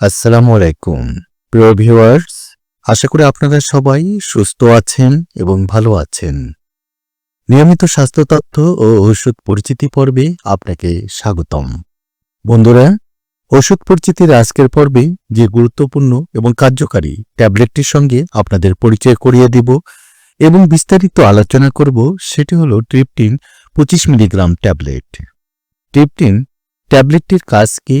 আসসালামু আলাইকুম। প্রিয় ভিউয়ার্স, আশা করি আপনারা সবাই সুস্থ আছেন এবং ভালো আছেন। নিয়মিত স্বাস্থ্য তথ্য ও ওষুধ পরিচিতি পর্বে আপনাকে স্বাগতম। বন্ধুরা, ওষুধ পরিচিতির আজকের পর্বে যে গুরুত্বপূর্ণ এবং কার্যকারী ট্যাবলেটটির সঙ্গে আপনাদের পরিচয় করিয়ে দিব এবং বিস্তারিত আলোচনা করব সেটি হলো ট্রিপটিন পঁচিশ মিলিগ্রাম ট্যাবলেট। ট্রিপটিন ট্যাবলেটটির কাজ কি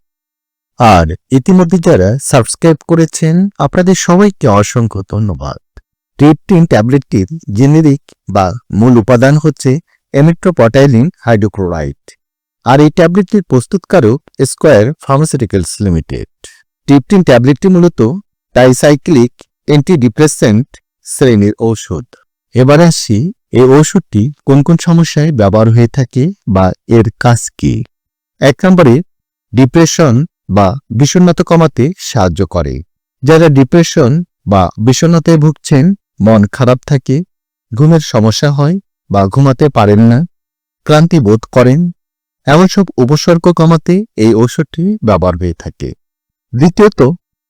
আর ইতিমধ্যে যারা সাবস্ক্রাইব করেছেন, আপনাদের সবাইকে অসংখ্য ধন্যবাদ। ট্রিপটিন ট্যাবলেটটির জেনেরিক বা মূল উপাদান হচ্ছে এমিট্রোপটাইলিন হাইড্রোক্লোরাইড। আর এই ট্যাবলেটটির প্রস্তুতকারক স্কোয়ার ফার্মাসিউটিক্যালস লিমিটেড। ট্রিপটিন ট্যাবলেটটি মূলত টাইসাইক্লিক অ্যান্টিডিপ্রেসেন্ট শ্রেণির ঔষধ। এবার আসি, এই ঔষধটি কোন কোন সমস্যায় ব্যবহার হয়ে থাকে বা এর কাজ কি? এক নম্বরে, ডিপ্রেশন বা বিষণ্ণতা কমাতে সাহায্য করে। যারা ডিপ্রেশন বা বিষণ্ণতায় ভুগছেন, মন খারাপ থাকে, ঘুমের সমস্যা হয় বা ঘুমাতে পারেন না, ক্লান্তি বোধ করেন, এমন সব উপসর্গ কমাতে এই ঔষধটি ব্যবহার হয়ে থাকে। দ্বিতীয়ত,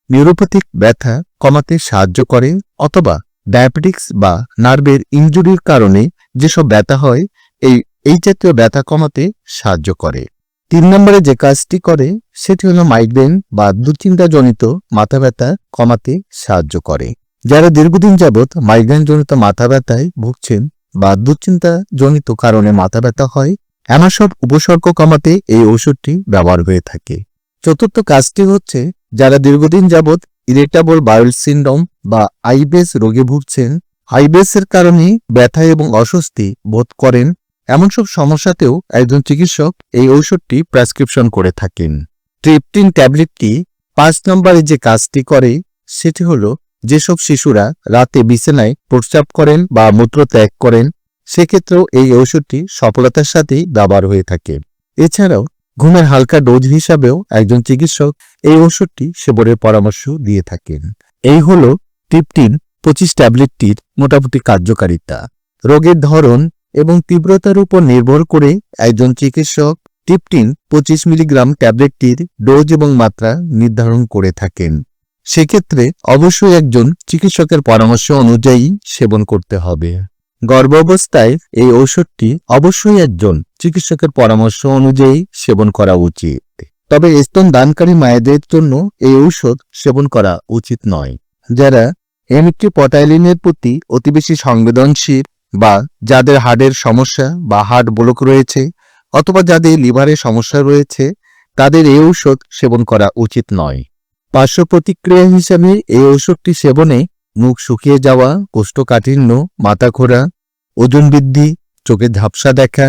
নিউরোপ্যাথিক ব্যথা কমাতে সাহায্য করে অথবা ডায়াবেটিক্স বা নার্ভের ইনজুরির কারণে যেসব ব্যথা হয়, এই এই জাতীয় ব্যথা কমাতে সাহায্য করে। তিন নম্বরে যে কাজটি করে, সেটি হলো মাইগ্রেন বা দুশ্চিন্তাজনিত মাথা ব্যথা কমাতে সাহায্য করে। যারা দীর্ঘদিন যাবৎ মাইগ্রেন জনিত মাথা ব্যথায় ভুগছেন বা দুশ্চিন্তা জনিত কারণে মাথা ব্যথা হয়, এমন সব উপসর্গ কমাতে এই ওষুধটি ব্যবহার হয়ে থাকে। চতুর্থ কাজটি হচ্ছে, যারা দীর্ঘদিন যাবৎ ইরেটাবল বায়োল সিন্ড্রোম বা আইবেস রোগে ভুগছেন আইবেসের কারণে ব্যথা এবং অস্বস্তি বোধ করেন এমন সব সমস্যাতেও একজন চিকিৎসক এই ঔষধটি প্রেসক্রিপশন করে থাকেন। ট্রিপটিন ট্যাবলেটটি পাঁচ নম্বরে যে কাজটি করে, সেটি হল যেসব শিশুরা রাতে বিছানায় প্রস্রাব করেন বা মূত্র ত্যাগ করেন, সেক্ষেত্রেও এই ঔষধটি সফলতার সাথেই ব্যবহার হয়ে থাকে। এছাড়াও ঘুমের হালকা ডোজ হিসাবেও একজন চিকিৎসক এই ওষুধটি সেবনের পরামর্শ দিয়ে থাকেন। এই হল ট্রিপটিন পঁচিশ ট্যাবলেটটির মোটামুটি কার্যকারিতা। রোগের ধরন এবং তীব্রতার উপর নির্ভর করে একজন চিকিৎসক টিপটিন পঁচিশ মিলিগ্রাম ট্যাবলেটটির ডোজ এবং মাত্রা নির্ধারণ করে থাকেন। সেক্ষেত্রে অবশ্যই একজন চিকিৎসকের পরামর্শ অনুযায়ী সেবন করতে হবে। গর্ভাবস্থায় এই ঔষধটি অবশ্যই একজন চিকিৎসকের পরামর্শ অনুযায়ী সেবন করা উচিত। তবে স্তন দানকারী মায়েদের জন্য এই ঔষধ সেবন করা উচিত নয়। যারা এমিট্রি পটাইলিনের প্রতি অতি বেশি সংবেদনশীল বা যাদের হার্টের সমস্যা বা হার্ট ব্লক রয়েছে অথবা যাদের লিভারের সমস্যা রয়েছে, তাদের এই ঔষধ সেবন করা উচিত নয়। পার্শ্ব প্রতিক্রিয়া হিসাবে এই ঔষধটি সেবনে মুখ শুকিয়ে যাওয়া, কোষ্ঠকাঠিন্য মাথা ঘোরা ওজন বৃদ্ধি, চোখে ঝাপসা দেখা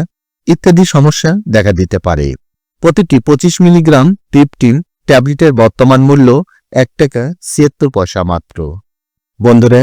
ইত্যাদি সমস্যা দেখা দিতে পারে। প্রতিটি পঁচিশ মিলিগ্রাম টিপটিন ট্যাবলেটের বর্তমান মূল্য এক টাকা ছিয়াত্তর পয়সা মাত্র। বন্ধুরা